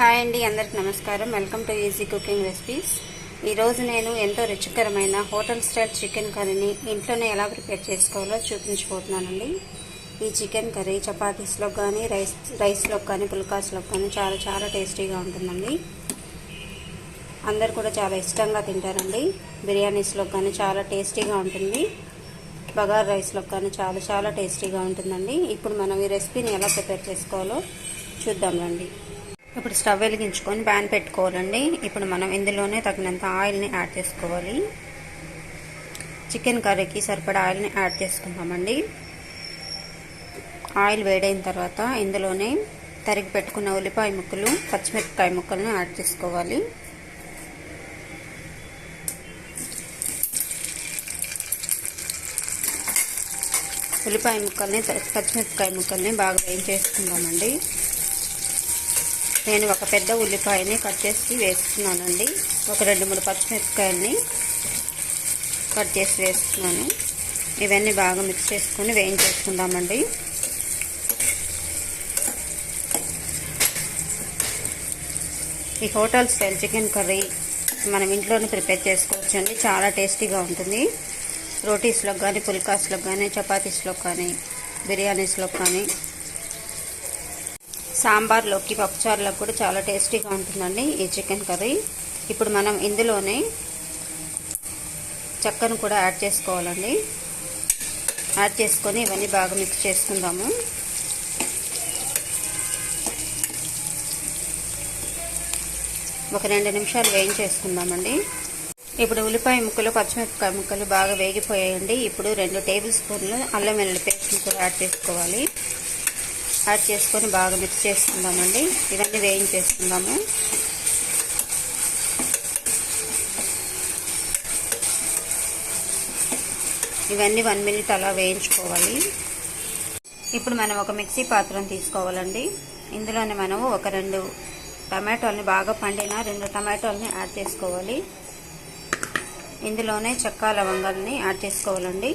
Hi అండి అందరికి నమస్కారం. Welcome to easy cooking recipes. ఈరోజు నేను ఎంతో రుచికరమైన హోటల్ స్టైల్ చికెన్ కర్రీని ఇంట్లోనే ఎలా ప్రిపేర్ చేసుకోవాలో చూపించబోతున్నానండి. ఈ చికెన్ కర్రీ చపాతీస్లో కానీ రైస్ రైస్లో కానీ పుల్కాస్లో కానీ చాలా చాలా టేస్టీగా ఉంటుందండి. అందరు కూడా చాలా ఇష్టంగా తింటారండి. బిర్యానీస్లో కానీ చాలా టేస్టీగా ఉంటుంది. బగార్ రైస్లో కానీ చాలా చాలా టేస్టీగా ఉంటుందండి. ఇప్పుడు మనం ఈ రెసిపీని ఎలా ప్రిపేర్ చేసుకోవాలో చూద్దాం రండి. ఇప్పుడు స్టవ్ వెలిగించుకొని ప్యాన్ పెట్టుకోవాలండి. ఇప్పుడు మనం ఇందులోనే తగినంత ఆయిల్ని యాడ్ చేసుకోవాలి. చికెన్ కర్రీకి సరిపడా ఆయిల్ని యాడ్ చేసుకుందామండి. ఆయిల్ వేడైన తర్వాత ఇందులోనే తరిగి పెట్టుకున్న ఉల్లిపాయ ముక్కలు పచ్చిమిరపకాయ ముక్కలను యాడ్ చేసుకోవాలి. ఉల్లిపాయ ముక్కల్ని పచ్చిమిరపకాయ ముక్కల్ని బాగా వేయించేసుకుందామండి. నేను ఒక పెద్ద ఉల్లిపాయని కట్ చేసి వేసుకున్నానండి ఒక రెండు మూడు పచ్చిమిరపకాయల్ని కట్ చేసి వేసుకున్నాను ఇవన్నీ బాగా మిక్స్ చేసుకొని వేయించేసుకుందామండి. ఈ హోటల్ స్టైల్ చికెన్ కర్రీ మనం ఇంట్లోనే ప్రిపేర్ చేసుకోవచ్చండి. చాలా టేస్టీగా ఉంటుంది. రోటీస్లో కానీ పుల్కాస్లో కానీ చపాతీస్లో కానీ బిర్యానీస్లో కానీ సాంబార్లోకి పప్పుచారులకు కూడా చాలా టేస్టీగా ఉంటుందండి ఈ చికెన్ కర్రీ. ఇప్పుడు మనం ఇందులోనే చక్కను కూడా యాడ్ చేసుకోవాలండి. యాడ్ చేసుకొని ఇవన్నీ బాగా మిక్స్ చేసుకుందాము. ఒక రెండు నిమిషాలు వేయించేసుకుందామండి. ఇప్పుడు ఉల్లిపాయ ముక్కలు పచ్చిమిరపకాయ ముక్కలు బాగా వేగిపోయాయండి. ఇప్పుడు రెండు టేబుల్ స్పూన్లు అల్లం వెల్లుల్లి పేస్ట్ని కూడా యాడ్ చేసుకోవాలి. యాడ్ చేసుకొని బాగా మిక్స్ చేసుకుందామండి. ఇవన్నీ వేయించేసుకుందాము. ఇవన్నీ వన్ మినిట్ అలా వేయించుకోవాలి. ఇప్పుడు మనం ఒక మిక్సీ పాత్రను తీసుకోవాలండి. ఇందులోనే మనము ఒక రెండు టమాటోల్ని బాగా పండిన రెండు టమాటోల్ని యాడ్ చేసుకోవాలి. ఇందులోనే చెక్క లవంగాల్ని యాడ్ చేసుకోవాలండి.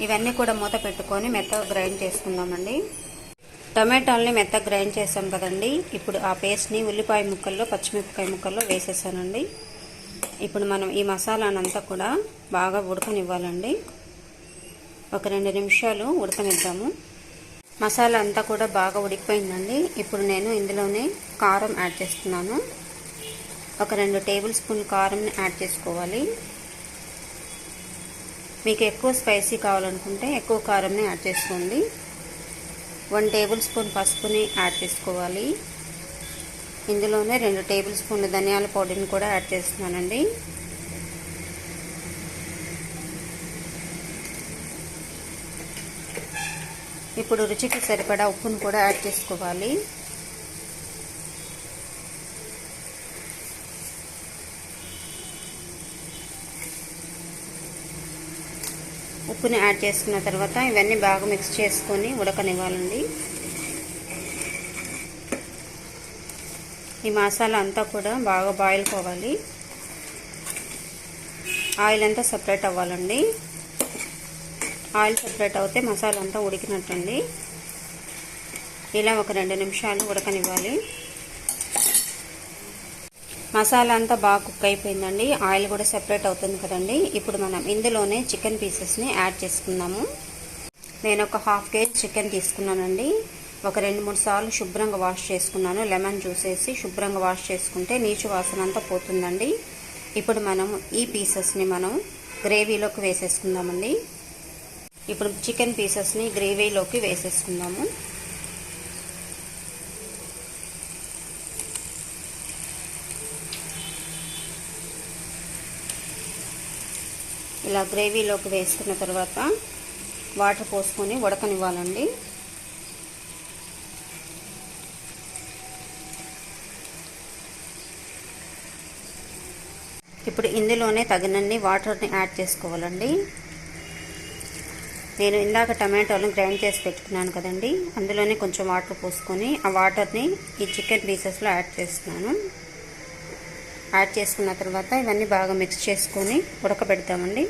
ఇవన్నీ కూడా మూత పెట్టుకొని మెత్తగా గ్రైండ్ చేసుకుందామండి. టమాటాలని మెత్తగా గ్రైండ్ చేసాం కదండి. ఇప్పుడు ఆ పేస్ట్ని ఉల్లిపాయ ముక్కల్లో పచ్చిమిరపకాయ ముక్కల్లో వేసేసానండి. ఇప్పుడు మనం ఈ మసాలానంతా కూడా బాగా ఉడకనివ్వాలండి. ఒక రెండు నిమిషాలు ఉడకనిద్దాము. మసాలా అంతా కూడా బాగా ఉడికిపోయిందండి. ఇప్పుడు నేను ఇందులోనే కారం యాడ్ చేస్తున్నాను. ఒక రెండు టేబుల్ స్పూన్ కారంని యాడ్ చేసుకోవాలి. మీకు ఎక్కువ స్పైసీ కావాలనుకుంటే ఎక్కువ కారంని యాడ్ చేసుకోండి. వన్ టేబుల్ స్పూన్ పసుపుని యాడ్ చేసుకోవాలి. ఇందులోనే రెండు టేబుల్ స్పూన్ల ధనియాల పౌడర్ని కూడా యాడ్ చేస్తున్నానండి. ఇప్పుడు రుచికి సరిపడా ఉప్పును కూడా యాడ్ చేసుకోవాలి. ఉప్పుని యాడ్ చేసుకున్న తర్వాత ఇవన్నీ బాగా మిక్స్ చేసుకొని ఉడకనివ్వాలండి. ఈ మసాలా అంతా కూడా బాగా బాయిల్ కావాలి. ఆయిల్ అంతా సపరేట్ అవ్వాలండి. ఆయిల్ సపరేట్ అవుతే మసాలా అంతా ఉడికినట్టండి. ఇలా ఒక రెండు నిమిషాలు ఉడకనివ్వాలి. మసాలా అంతా బాగా కుక్ అయిపోయిందండి. ఆయిల్ కూడా సెపరేట్ అవుతుంది కదండి. ఇప్పుడు మనం ఇందులోనే చికెన్ పీసెస్ని యాడ్ చేసుకుందాము. నేను ఒక హాఫ్ కేజీ చికెన్ తీసుకున్నానండి. ఒక రెండు మూడు సార్లు శుభ్రంగా వాష్ చేసుకున్నాను. లెమన్ జ్యూస్ వేసి శుభ్రంగా వాష్ చేసుకుంటే నీచు వాసన అంతా పోతుందండి. ఇప్పుడు మనం ఈ పీసెస్ని మనం గ్రేవీలోకి వేసేసుకుందామండి. ఇప్పుడు చికెన్ పీసెస్ని గ్రేవీలోకి వేసేసుకుందాము. ఇలా గ్రేవీలోకి వేసుకున్న తర్వాత వాటర్ పోసుకొని ఉడకనివ్వాలండి. ఇప్పుడు ఇందులోనే తగినన్ని వాటర్ని యాడ్ చేసుకోవాలండి. నేను ఇందాక టమాటోలను గ్రైండ్ చేసి పెట్టుకున్నాను కదండి. అందులోనే కొంచెం వాటర్ పోసుకొని ఆ వాటర్ని ఈ చికెన్ పీసెస్లో యాడ్ చేస్తున్నాను. యాడ్ చేసుకున్న తర్వాత ఇవన్నీ బాగా మిక్స్ చేసుకొని ఉడకబెడతామండి.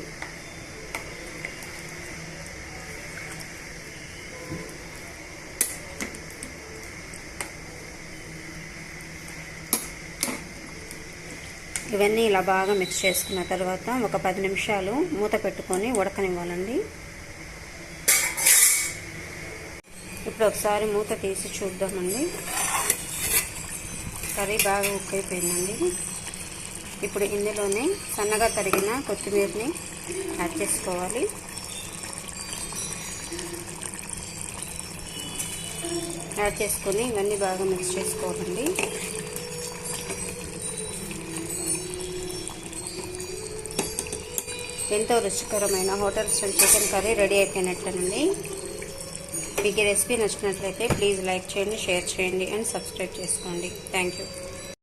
ఇవన్నీ ఇలా బాగా మిక్స్ చేసుకున్న తర్వాత ఒక పది నిమిషాలు మూత పెట్టుకొని ఉడకనివ్వాలండి. ఇప్పుడు ఒకసారి మూత తీసి చూద్దామండి. కర్రీ బాగా ఉక్కైపోయిందండి ఇప్పుడు ఇందులోనే సన్నగా తరిగిన కొత్తిమీరని యాడ్ చేసుకోవాలి. యాడ్ చేసుకొని ఇవన్నీ బాగా మిక్స్ చేసుకోవాలండి. ఎంతో రుచికరమైన hotel style chicken curry ready అయిపోయినట్లేనండి మీకు ఈ రెసిపీ నచ్చినట్లయితే ప్లీజ్ లైక్ చేయండి షేర్ చేయండి అండ్ సబ్స్క్రైబ్ చేసుకోండి. Thank you.